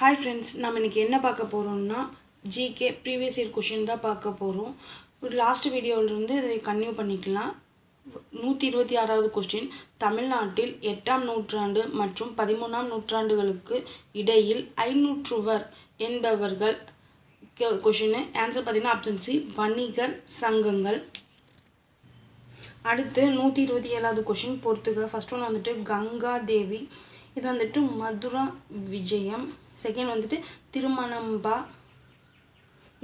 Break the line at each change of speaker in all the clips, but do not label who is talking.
Hi friends நம்ம இன்றைக்கி என்ன பார்க்க போகிறோம்னா ஜிகே ப்ரீவியஸ் இயர் கொஷின் தான் பார்க்க போகிறோம் ஒரு லாஸ்ட் வீடியோவிலிருந்து இதை கன்டினியூ பண்ணிக்கலாம். நூற்றி இருபத்தி ஆறாவது கொஸ்டின் தமிழ்நாட்டில் எட்டாம் நூற்றாண்டு மற்றும் பதிமூணாம் நூற்றாண்டுகளுக்கு இடையில் ஐநூற்றுவர் என்பவர்கள் கொஷின் ஆன்சர் பார்த்தீங்கன்னா ஆப்ஷன் சி வணிகர் சங்கங்கள். அடுத்து நூற்றி இருபத்தி ஏழாவது கொஷின் பொறுத்துக ஃபஸ்ட் ஒன் வந்துட்டு கங்கா தேவி இது வந்துட்டு மதுரா விஜயம். செகண்ட் வந்துட்டு திருமணம்பா.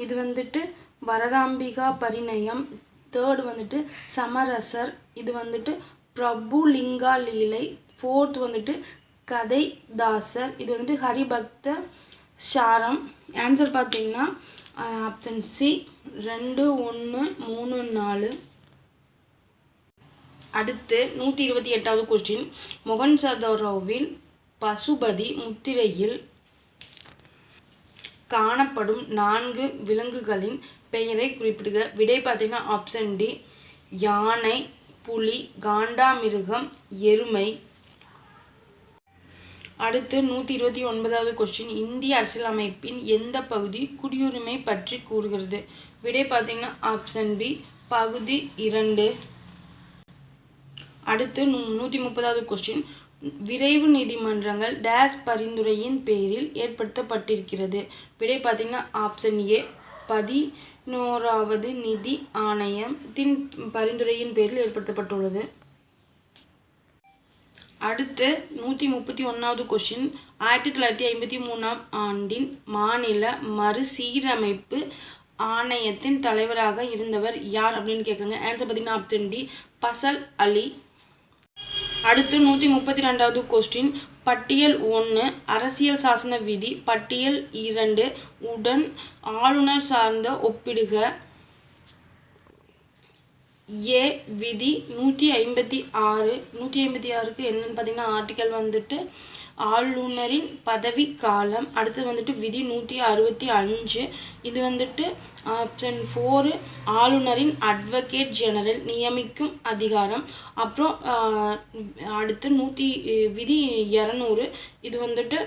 இது வந்துட்டு வரதாம்பிகா பரிணயம். தேர்டு வந்துட்டு சமரசர். இது வந்துட்டு பிரபுலிங்கா லீலை. ஃபோர்த் வந்துட்டு கதை தாசர் இது வந்துட்டு ஹரிபக்த சாரம். ஆன்சர் பார்த்தீங்கன்னா ஆப்ஷன் சி ரெண்டு ஒன்று மூணு நாலு. அடுத்து நூற்றி இருபத்தி எட்டாவது கொஸ்டின் மொகன்சதரோவில் பசுபதி முத்திரையில் காணப்படும் நான்கு விலங்குகளின் பெயரை குறிப்பிடுக. விடை பார்த்தீங்கன்னா ஆப்ஷன் டி யானை புலி காண்டாமிருகம் எருமை. அடுத்து நூற்றி இருபத்தி ஒன்பதாவது கொஸ்டின் இந்திய அரசியலமைப்பின் எந்த பகுதி குடியுரிமை பற்றி கூறுகிறது? விடை பார்த்தீங்கன்னா ஆப்ஷன் பி பகுதி இரண்டு. அடுத்து நூ நூற்றி முப்பதாவது கொஸ்டின் விரைவு நீதிமன்றங்கள் டேஸ் பரிந்துரையின் பேரில் ஏற்படுத்தப்பட்டிருக்கிறது. விடை பார்த்திங்கன்னா ஆப்ஷன் ஏ பதினோராவது நிதி ஆணையத்தின் பரிந்துரையின் பேரில் ஏற்படுத்தப்பட்டுள்ளது. அடுத்து நூற்றி முப்பத்தி ஒன்றாவது கொஷின் ஆயிரத்தி தொள்ளாயிரத்தி ஐம்பத்தி மூணாம் ஆண்டின் மாநில மறுசீரமைப்பு ஆணையத்தின் தலைவராக இருந்தவர் யார் அப்படின்னு கேட்குறாங்க. ஆன்சர் பார்த்தீங்கன்னா ஆப்ஷன் டி பசல் அலி. அடுத்து நூற்றி முப்பத்தி ரெண்டாவது கொஸ்டின் பட்டியல் ஒன்று அரசியல் சாசன விதி. பட்டியல் இரண்டு உடன் ஆளுநர் சார்ந்த ஒப்பிடுக. ஏ விதி நூற்றி ஐம்பத்தி ஆறு. நூற்றி ஐம்பத்தி ஆறுக்கு என்னென்னு பார்த்தீங்கன்னா ஆர்டிக்கல் வந்துட்டு ஆளுநரின் பதவி காலம். அடுத்தது வந்துட்டு விதி நூற்றி அறுபத்தி அஞ்சு. இது வந்துட்டு ஆப்ஷன் ஃபோரு ஆளுநரின் அட்வொகேட் ஜெனரல் நியமிக்கும் அதிகாரம். அப்புறம் அடுத்து நூற்றி விதி இரநூறு. இது வந்துட்டு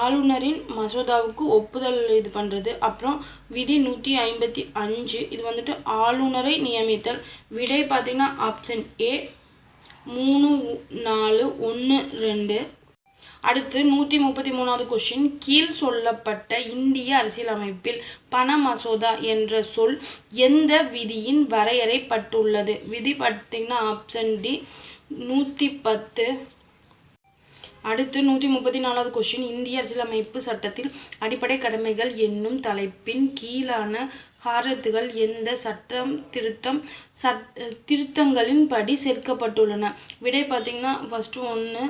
ஆளுநரின் மசோதாவுக்கு ஒப்புதல் இது பண்ணுறது அப்புறம் விதி நூற்றி ஐம்பத்தி அஞ்சு. இது வந்துட்டு ஆளுநரை நியமித்தல். விடை பார்த்திங்கன்னா ஆப்ஷன் ஏ மூணு நாலு ஒன்று ரெண்டு. அடுத்து நூற்றி முப்பத்தி மூணாவது கொஷின் கீழ் சொல்லப்பட்ட இந்திய அரசியலமைப்பில் பண மசோதா என்ற சொல் எந்த விதியின் வரையறைப்பட்டுள்ளது? விதி பார்த்தீங்கன்னா ஆப்ஷன் டி நூற்றி பத்து. அடுத்து நூற்றி முப்பத்தி நாலாவது கொஷின் இந்திய அரசியலமைப்பு சட்டத்தில் அடிப்படை கடமைகள் என்னும் தலைப்பின் கீழான ஹாரத்துகள் எந்த சட்டம் திருத்தம் சட் திருத்தங்களின் படி சேர்க்கப்பட்டுள்ளன. விடை பார்த்திங்கன்னா ஃபஸ்ட்டு ஒன்று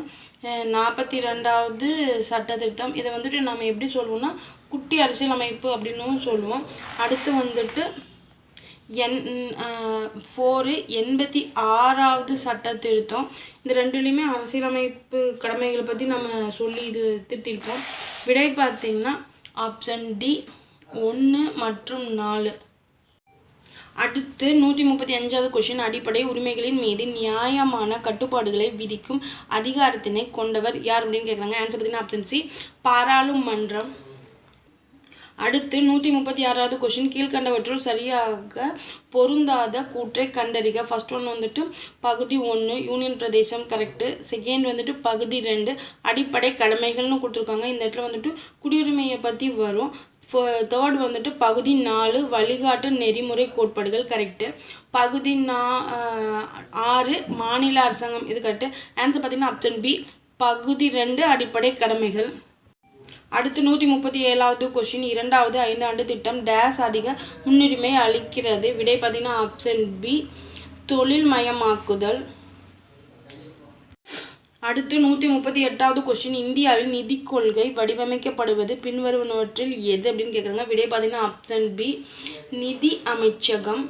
நாற்பத்தி ரெண்டாவது சட்ட திருத்தம் இதை வந்துட்டு நம்ம எப்படி சொல்லுவோம்னா குட்டி அரசியலமைப்பு அப்படின்னும் சொல்லுவோம் அடுத்து வந்துட்டு என் ஃபோரு எண்பத்தி ஆறாவது சட்ட திருத்தம் இந்த ரெண்டுலேயுமே அரசியலமைப்பு கடமைகளை பற்றி நம்ம சொல்லி இது திருத்திருப்போம். விடை பார்த்திங்கன்னா ஆப்ஷன் டி ஒன்று மற்றும் நாலு. அடுத்து நூற்றி முப்பத்தி அஞ்சாவது கொஷின் அடிப்படை உரிமைகளின் மீது நியாயமான கட்டுப்பாடுகளை விதிக்கும் அதிகாரத்தினை கொண்டவர் யார் அப்படின்னு கேட்குறாங்க ஆன்சர் பார்த்தீங்கன்னா ஆப்ஷன் சி பாராளுமன்றம். அடுத்து நூற்றி முப்பத்தி ஆறாவது கொஷின் கீழ்கண்டவற்றுள் சரியாக பொருந்தாத கூற்றை கண்டறிக. ஃபஸ்ட் ஒன் வந்துட்டு பகுதி ஒன்று யூனியன் பிரதேசம் கரெக்டு செகண்ட் வந்துட்டு பகுதி ரெண்டு அடிப்படை கடமைகள்னு கொடுத்துருக்காங்க. இந்த இடத்துல வந்துட்டு குடியுரிமையை பற்றி வரும். தேர்ட் வந்துட்டு பகுதி நாலு வழிகாட்டு நெறிமுறை கோட்பாடுகள் கரெக்டு பகுதி நா ஆறு மாநில அரசாங்கம் இது கரெக்டு ஆன்சர் பார்த்தீங்கன்னா ஆப்ஷன் பி பகுதி ரெண்டு அடிப்படை கடமைகள். அடுத்து நூற்றி முப்பத்தி ஏழாவது கொஷின் இரண்டாவது ஐந்தாண்டு திட்டம் டேஸ் அதிக முன்னுரிமை அளிக்கிறது. விடை பார்த்தீங்கன்னா ஆப்ஷன் பி தொழில் மயமாக்குதல். அடுத்து நூற்றி முப்பத்தி எட்டாவது கொஸ்டின் இந்தியாவில் நிதி கொள்கை வடிவமைக்கப்படுவது பின்வருவனவற்றில் எது அப்படின்னு கேட்குறாங்க விடை பார்த்தீங்கன்னா ஆப்ஷன் பி நிதி அமைச்சகம்.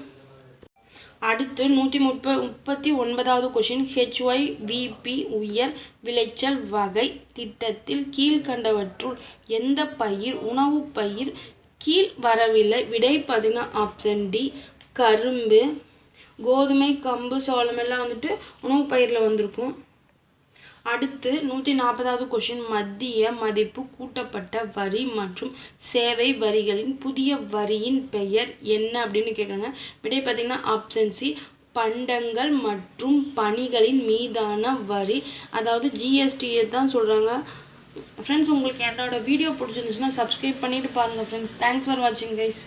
அடுத்து நூற்றி முப்ப முப்பத்தி ஒன்பதாவது கொஷின் ஹெச்ஒய் விபி உயர் விளைச்சல் வகை திட்டத்தில் கீழ்கண்டவற்றுள் எந்த பயிர் உணவு பயிர் கீழ் வரவில்லை? விடை பதினா ஆப்ஷன் டி கரும்பு. கோதுமை கம்பு சோளம் எல்லாம் வந்துட்டு உணவு பயிரில் வந்திருக்கும். அடுத்து நூற்றி நாற்பதாவது கொஷின் மத்திய மதிப்பு கூட்டப்பட்ட வரி மற்றும் சேவை வரிகளின் புதிய வரியின் பெயர் என்ன அப்படின்னு கேட்குறாங்க. விடை பார்த்தீங்கன்னா ஆப்ஷன்சி பண்டங்கள் மற்றும் பணிகளின் மீதான வரி. அதாவது ஜிஎஸ்டியை தான் சொல்கிறாங்க ஃப்ரெண்ட்ஸ் உங்களுக்கு என்னோடய வீடியோ பிடிச்சிருந்துச்சுன்னா சப்ஸ்கிரைப் பண்ணிட்டு பாருங்கள் ஃப்ரெண்ட்ஸ் தேங்க்ஸ் ஃபார் வாட்சிங் கைஸ்